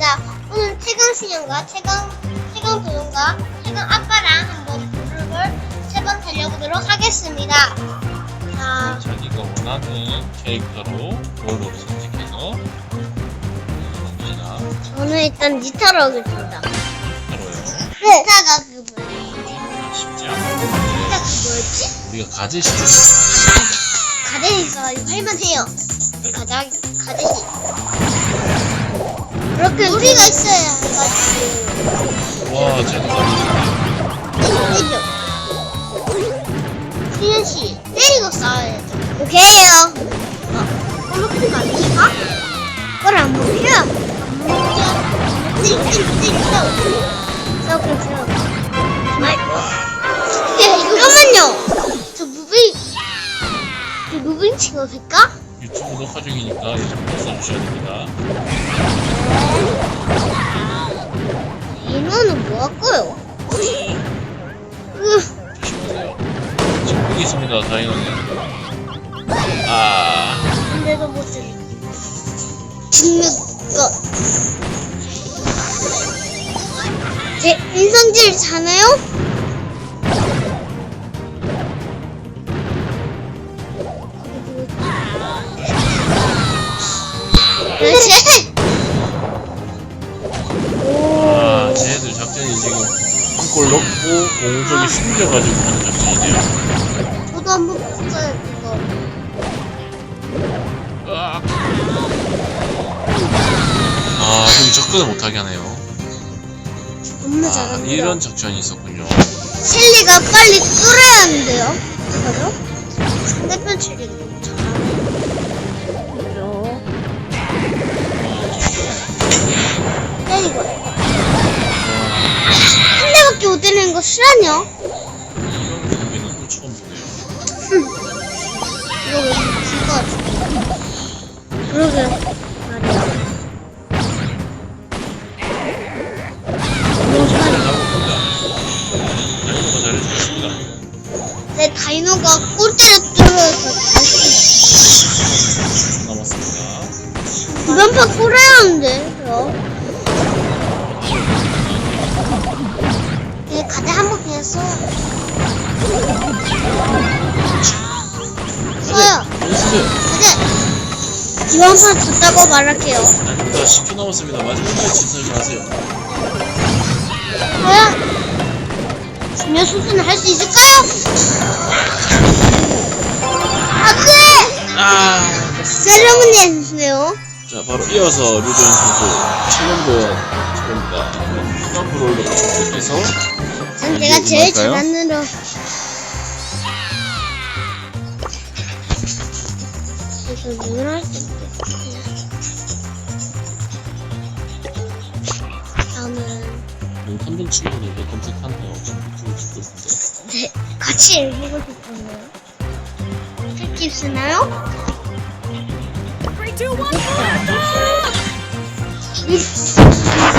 하겠습니다. 오늘 최강 신형과 최강 최강 도전과 최강 아빠랑 한번 그룹을 세 번 달려보도록 하겠습니다. 자, 자기가 원하는 캐릭터로 롤로 선택해서 봅니다. 저는 일단 니타로 하겠습니다. 바로요. 네. 니타가 그 뭐예요? 쉽지 니타 않은데 그 뭐였지? 우리가 가젯이 가데니까 이거 할만해요. 가자, 가데니. 그렇게 우리가 있어야 해가지고. 와 가젯 때려. 수현 씨, 때리고 싸워야죠. 오케이요. 어, 그렇게 아닙니까? 그걸 안. 싸워, 그럼 싸워. 아이고. 야, 잠깐만요. 저 무빙, 저 무빙 치고 될까? 유튜브 녹화 중이니까 유튜브 써주셔야 됩니다. 인원은 뭐 할까요? 으, 조심하세요. 지금 보기 있습니다. 다이너는 아 근데도 못 들리. 죽는 것. 제 인성질 자나요? 그렇지. 아, 쟤들 작전이 지금 한골 넣고 공적이 숨겨가지고 하는 작전이네요. 저도 한번 봤어요 그거. 으악. 아, 여기 접근을 못하게 하네요. 너무 아, 잘합니다. 이런 작전이 있었군요. 셸리가 빨리 뚫어야 하는데요. 그죠? 상대편 셸리가 거 실화냐? 이런 경기는 또 처음 보네요. 이거 왜 이거 같아? 그러게 말이야. 내 다이노가 골대를 뚫어서 남았습니다. 이번 판 뚫어야 하는데, 그럼. 가자 한번 그냥 써. 써요. 연습! 가자. 이번 판 졌다고 말할게요. 아닙니다. 10초 남았습니다. 마지막까지 진설 마세요. 뭐야? 중요 수준을 할 수 있을까요? 안 돼! 아, 세레모니 해주세요. 자, 바로 이어서 류도현 선수 7년도원 저입니다 후반 프로를 선택해서 전 제가 제일 할까요? 잘하는 로 이거 누구나 할수 있게. 저는 한번 친구들 왜 검색한대요. 지금 유튜브 찍고 있는데. 네, 같이 읽고 싶었네요. 특집 쓰나요?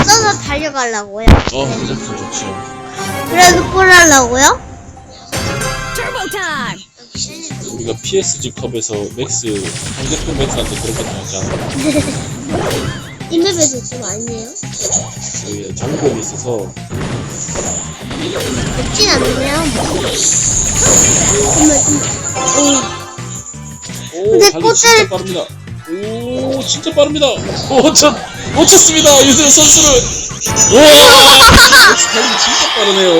써서 달려가려고요. 어, 그 작품 좋죠. 그래도? Turbo time! 우리가 PSG 컵에서 맥스, 상대편 맥스한테 그렇게 당했잖아. 이맵에도 좀 아니에요? 여기 장벽이 있어서 없진 않네요. 정말 좀. 오, 근데 달리 꽃을- 진짜 빠릅니다. 오, 진짜 빠릅니다. 오, 저, 놓쳤습니다. 유도현 선수를. 우와! 달리 진짜 빠르네요.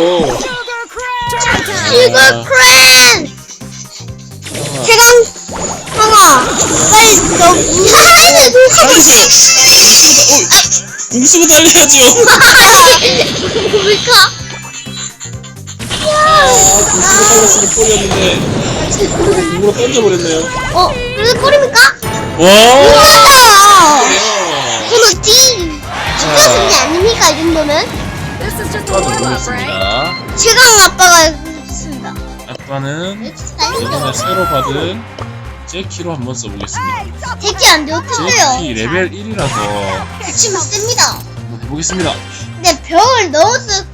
실버 크랜! 최강 형아 빨리 너 무사하게 달리세요! 어, 공수고 달려야죠! 뭡니까? 아, 공수고 달렸으면 골이었는데, 공으로 던져버렸네요. 어 그래도 꼴입니까? 와! 네. 띵! 죽었은 게 아닙니까 이 정도면? This is just a 아주 warm up, right? 모르겠습니다. 최강 아빠가 해주셨습니다 아빠는 이번에 새로 받은 제키로 한번 써보겠습니다. 대기 안 되고 큰데요 제키 레벨 1이라서 대치면 셉니다 한번 해보겠습니다. 근데 벽을 넣어서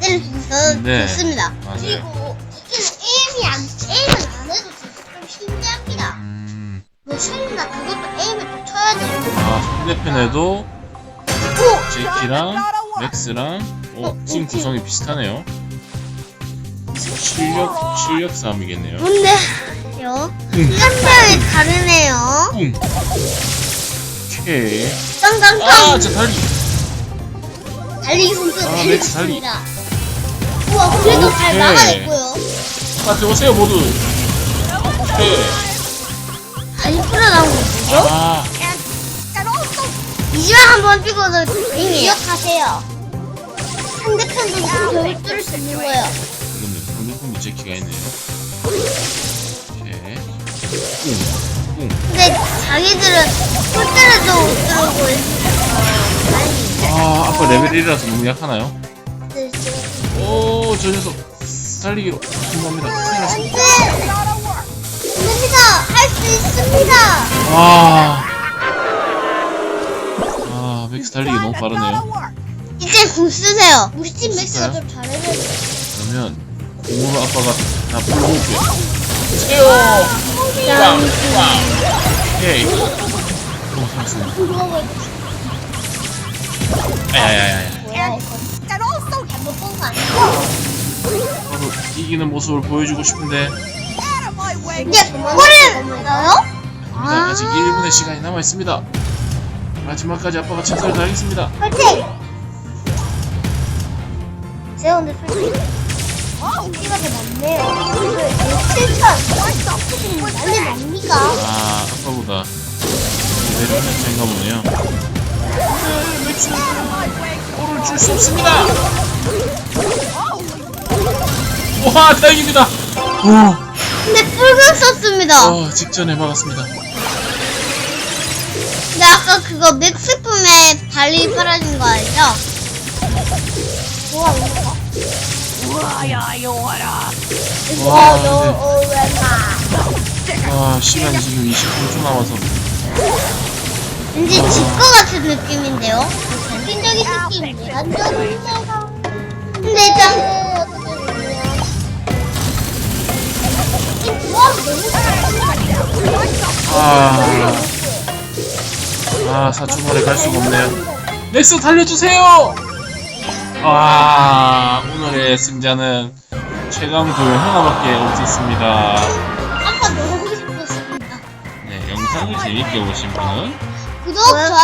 때릴 수 있어서 네. 좋습니다 맞아요. 그리고 특히는 에임이 안, 에임을 안 해도 좀 신기합니다 음, 뭐 쉘이나 그것도 에임을 또 쳐야 돼요 아, 상대편에도 오! 제키랑 맥스랑 어, 팀 구성이 비슷하네요. 실력 실력 싸움이겠네요. 뭔데요? 응. 시간별이 다르네요. 뿡. 오케이. 땅땅땅. 아, 저 달리. 달리기 선수 아, 달리 맥스 달리. 습니다 우와, 그래도 잘 오케이. 막아냈고요. 아, 들어오세요 모두. 오케이. 다리 풀어나온 거 뭐죠? 아, 이지만 한번 찍어도 기억하세요. 상대편 선수 벽을 뚫을 수 있는 거예요. 그러면 상대편이 제키가 있네요. 오케이. 근데 자기들은 폴대를도 못 뚫고 있어요. 아, 아까 레벨 1이라서 너무 약하나요? 네, 오, 저 녀석. 달리기로 성공합니다. 큰일 났습니다. 됩니다. 할 수 있습니다. 와. 아, 맥스 달리기 너무 빠르네요. 이제 공 쓰세요. 팀 맥스가? 좀 잘해줘요. 그러면 공으로 아빠가 다 풀고 올게요. 빵! 빵! 오케이. 오, 잘했습니다. 아야야야야. 뭐야 이거? 잘못 본거 아니야? 바로 이기는 모습을 보여주고 싶은데 이제 골을 넣어요? 아직 1분의 시간이 남아 있습니다. 마지막까지 아빠가 최선을 다하겠습니다. 파이팅! 제가 근데 솔직히 키가 더 많네요. 7천! 난리 납니까? 아, 아빠보다 하나 차인가 보네요. 네, 맥스 골을 줄 수 없습니다. 와, 다행입니다. 오, 근데 붉은 썼습니다. 어, 직전에 막았습니다. 아까 그거 맥스품에 발리 팔아진 거 알죠? 뭐가 뭔가? 와, 너, 네. 어, 왜 마? 와, 시간이 지금 23초 남아서 왠지 집거 같은 느낌인데요? 전인적인 느낌이 완전 근데 일단 이 조합이 너무 아, 아, 4초 만에 갈 수가 없네요. 넥스 달려주세요! 아, 오늘의 승자는 최강조 형아밖에 없었습니다. 아까 너무 싶었습니다 네, 영상을 재밌게 보신 분은 구독, 좋아요